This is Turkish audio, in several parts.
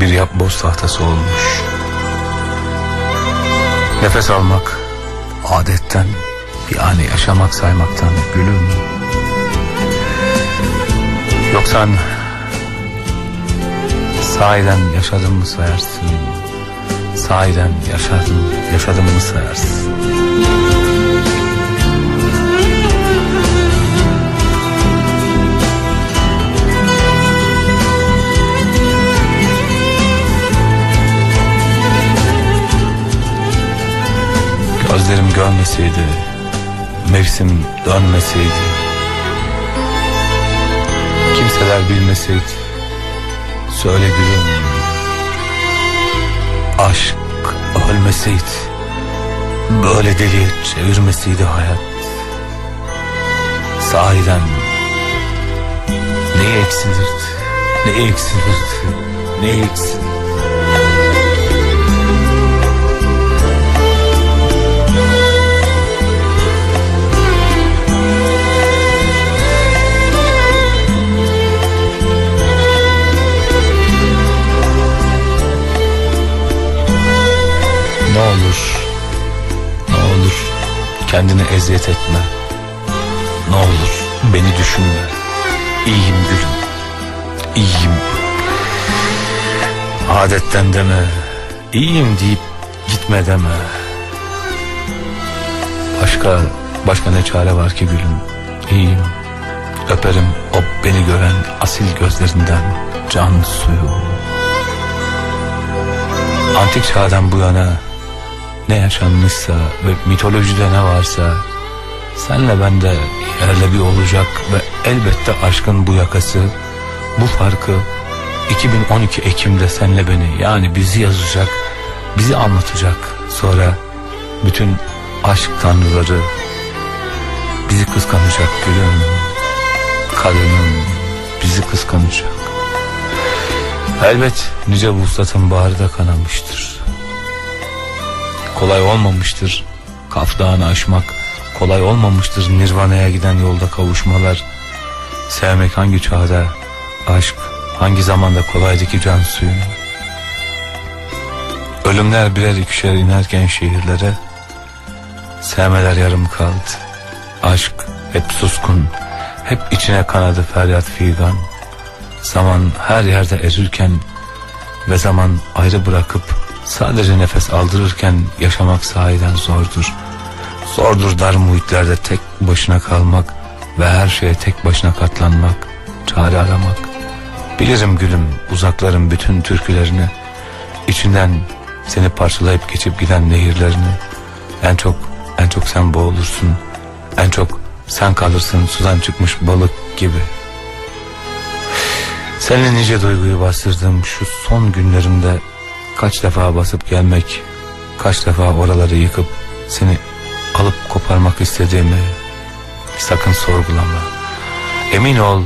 kılavuz tahtası olmuş. Nefes almak adetten yani yaşamak saymaktan gülüm. Yoksa sahiden yaşadın mı sayarsın? Sahiden yaşadın, yaşadın mı sayarsın? Gözlerim görmeseydi, mevsim dönmeseydi, kimseler bilmeseydi, söyle gülüm, aşk ölmeseydi, böyle deliye çevirmeseydi hayat, sahiden ne eksilirdi, ne eksilirdi, ne eksilirdi. Olur, ne olur kendine eziyet etme. Ne olur beni düşünme. İyiyim gülüm, iyiyim. Adetten deme, iyiyim deyip gitme deme. Başka, başka ne çare var ki gülüm, iyiyim. Öperim o beni gören asil gözlerinden can suyu. Antik çağdan bu yana ne yaşanmışsa ve mitolojide ne varsa senle bende yerle bir olacak ve elbette aşkın bu yakası bu farkı 2012 Ekim'de senle beni yani bizi yazacak bizi anlatacak. Sonra bütün aşk tanrıları bizi kıskanacak gülüm kadının bizi kıskanacak. Elbet nice vuslatın baharı da kanamıştır kolay olmamıştır. Kaf Dağı'nı aşmak kolay olmamıştır. Nirvana'ya giden yolda kavuşmalar. Sevmek hangi çağda, aşk hangi zamanda kolaydı ki can suyunu. Ölümler birer ikişer inerken şehirlere, sevmeler yarım kaldı. Aşk hep suskun, hep içine kanadı feryat figan. Zaman her yerde erirken ve zaman ayrı bırakıp Sadece nefes aldırırken yaşamak sahiden zordur. Zordur dar muhitlerde tek başına kalmak ve her şeye tek başına katlanmak, çare aramak. Bilirim gülüm uzakların bütün türkülerini, içinden seni parçalayıp geçip giden nehirlerini. En çok, en çok sen boğulursun, en çok sen kalırsın sudan çıkmış balık gibi. Seninle nice duyguyu bastırdığım şu son günlerimde Kaç defa basıp gelmek, kaç defa oraları yıkıp seni alıp koparmak istediğimi sakın sorgulama. Emin ol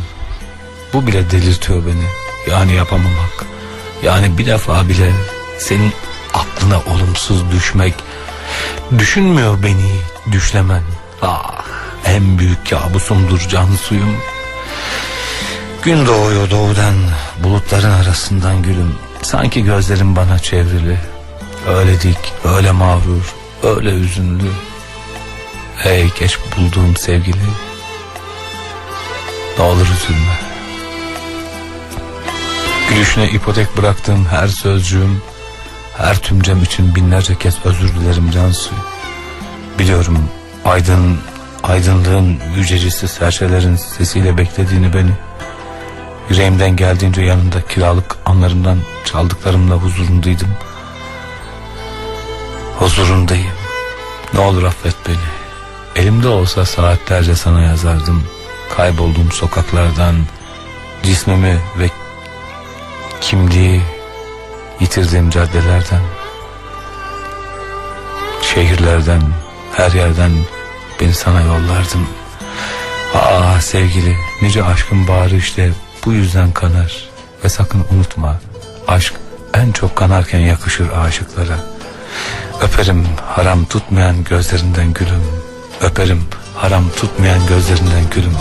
bu bile delirtiyor beni. Yani yapamamak. Yani bir defa bile senin aklına olumsuz düşmek düşünmüyor beni düşlemen. Ah en büyük kabusumdur can suyum. Gün doğuyor doğudan bulutların arasından gülüm. Sanki gözlerim bana çevrili. Öyle dik, öyle mağrur, öyle üzünlü. Ey geç bulduğum sevgili. Ne olur üzülme. Gülüşüne ipotek bıraktığım her sözcüğüm, her tümcem için binlerce kez özür dilerim Cansu. Biliyorum aydın, aydınlığın yücecisi serçelerin sesiyle beklediğini beni. Yüreğimden geldiğince yanında kiralık anlarımdan çaldıklarımla huzurundaydım. Huzurundayım. Ne olur affet beni. Elimde olsa saatlerce sana yazardım. Kaybolduğum sokaklardan, cismimi ve kimliği yitirdiğim caddelerden, şehirlerden, her yerden beni sana yollardım. Ah sevgili, nice aşkın bağrı işte bu yüzden kanar ve sakın unutma aşk en çok kanarken yakışır aşıklara. Öperim haram tutmayan gözlerinden gülüm. Öperim haram tutmayan gözlerinden gülüm.